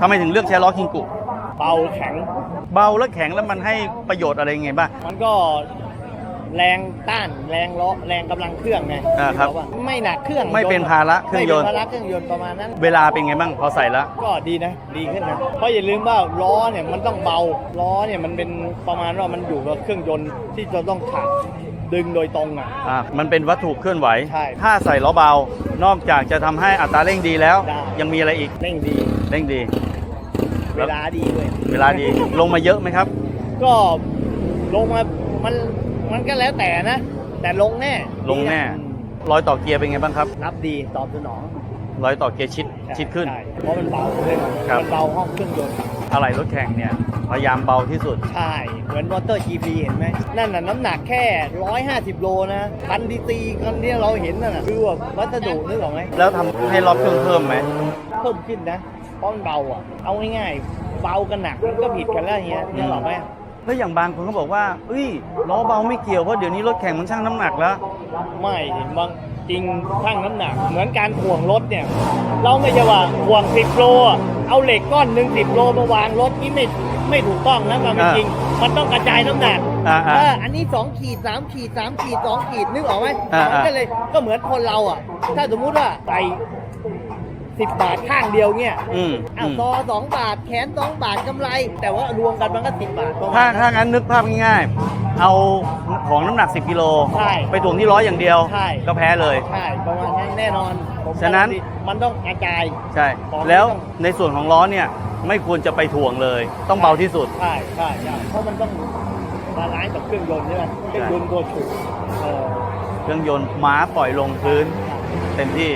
ทำไมถึงเลือกใช้ล้อคิงกุ เบาแข็ง เบาและแข็งแล้วมันให้ประโยชน์อะไรยังไงบ้าง มันก็แรงต้านแรงล้อแรงกำลังเครื่องไงอ่าครับที่อกว่าไม่หนักเครื่องไม่เป็นภาระเครื่องยนต์ ไม่เป็นภาระเครื่องยนต์ประมาณนั้น เวลาเป็นไงบ้างพอใส่แล้ว ก็ดีนะ ดีขึ้นนะ เพราะอย่าลืมว่าล้อเนี่ยมันต้องเบา ล้อเนี่ยมันเป็นประมาณว่ามันอยู่กับเครื่องยนต์ที่จะต้องขับ ดึงโดยตรงอะ อะมันเป็นวัตถุเคลื่อนไหว ใช่ถ้าใส่ล้อเบา นอกจากจะทำให้อัตราเร่งดีแล้ว ได้ ยังมีอะไรอีกเร่งดี เร่งดี เวลาดีด้วยเวลาดี ลงมาเยอะไหมครับ ก็ลงมา มัน มันก็แล้วแต่นะ แต่ลงแน่ลงแน่ดีะรอยต่อเกียร์เป็นไงบ้างครับ รับดีตอบสนองรอยต่อเกียร์ชิดชิดขึ้นใช่เพราะมันเบาเลยครับ มันเบาห้องเครื่องยนต์ อะไรรถแข่งเนี่ย พยายามเบาที่สุด ใช่ เหมือนมอเตอร์ GP เห็นไหม นั่นน่ะน้ำหนักแค่ 150 โลนะคันดีตีคันที่เราเห็นนั่นน่ะคือแบบวัสดุนึกออกไหมแล้วทำให้รอบเครื่องเพิ่มไหมเพิ่มขึ้นนะเพราะมันเบาอะ เอาง่ายๆ เบากับหนักมันก็ผิดกันแล้วเฮียนึกออกไหมแล้วอย่างบางคนเขาบอกว่าเอ้ยล้อเบาไม่เกี่ยวเพราะเดี๋ยวนี้รถแข่งมันชั่งน้ำหนักแล้ว ไม่เห็นบางจริงทั้งน้ำหนัก เหมือนการถ่วงรถเนี่ย เราไม่ใช่ว่าถ่วง 10 โลอะ เอาเหล็กก้อนหนึ่ง10โลมาวางรถนี่ไม่ไม่ถูกต้องนะความเป็นจริง มันต้องกระจายน้ำหนักอ่าอ่าเอออันนี้2ขีด3ขีด3ขีด2ขีดนึกออกไหมอ่าอ่า ก็เลยก็เหมือนคนเราอะ ถ้าสมมุติว่าใส่ สิบบาทข้างเดียวเนี่ยอืมอ้าวอืม ซอสองบาทแขนสองบาทกำไร แต่ว่ารวมกันมันก็สิบบาทประถ้ามาณนั้นถ้างั้นนึกภาพง่ายๆ เอาของน้ำหนัก 10 กิโล ใช่ไปถ่วงที่ร้อยอย่างเดียว ใช่ ก็แพ้เลย ใช่ประมาณนั้นแน่นอนผมฉะนั้น มันต้องกระจาย ใช่ ของแล้วไม่ต้อง ในส่วนของล้อเนี่ยไม่ควรจะไปถ่วงเลย ต้องเบาที่สุด ใช่ใช่ใช่เพราะมันต้องบาลานซ์กับเครื่องยนต์ใช่ไหมเครื่องยนต์ตัวฉุกเออเครื่องยนต์ม้าปล่อยลงพื้น เต็มที่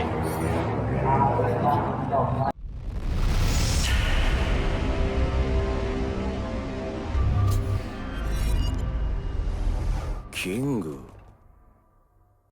キング。